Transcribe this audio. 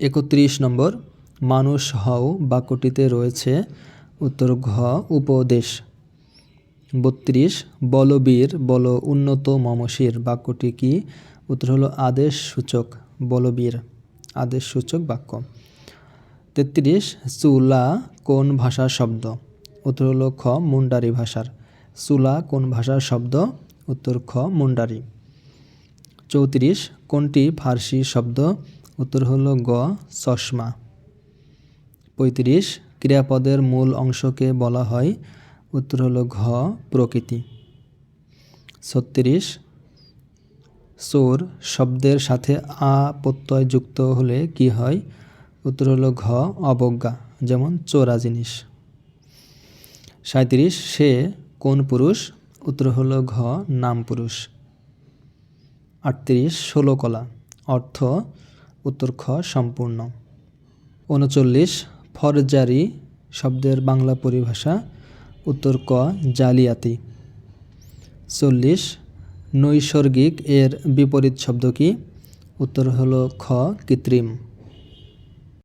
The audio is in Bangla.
একত্রিশ নম্বর, মানুষ হও বাক্যটিতে রয়েছে উত্তর ঘ উপদেশ। বত্রিশ, বলবীর, বল উন্নত মমশির, বাক্যটি কি? উত্তর হলো, আদেশ সূচক, বলবীর, আদেশ সূচক বাক্য। তেত্রিশ চুলা কোন ভাষার শব্দ? উত্তর হলো, খ মুন্ডারি ভাষার। চুলা কোন ভাষার শব্দ? উত্তর, খ মুন্ডারি। চৌত্রিশ, কোনটি ফার্সি শব্দ? উত্তর হলো গ, চশমা। পঁয়ত্রিশ, ক্রিয়াপদের মূল অংশকে বলা হয়। উত্তর হলো ঘ, প্রকৃতি। ছত্রিশ, চোর শব্দের সাথে আ প্রত্যয় যুক্ত হলে কি হয়? উত্তর হলো ঘ, অবজ্ঞা, যেমন চোরা জিনিস। সাঁত্রিশ সে কোন পুরুষ? উত্তর হলো ঘ, নাম পুরুষ। আটত্রিশ ষোলো কলা অর্থ উত্তর খ সম্পূর্ণ। উনচল্লিশ, ফরজারি শব্দের বাংলা পরিভাষা, উত্তর ক জালিয়াতি। চল্লিশ, নৈসর্গিক এর বিপরীত শব্দ কি? উত্তর হলো খ কৃত্রিম।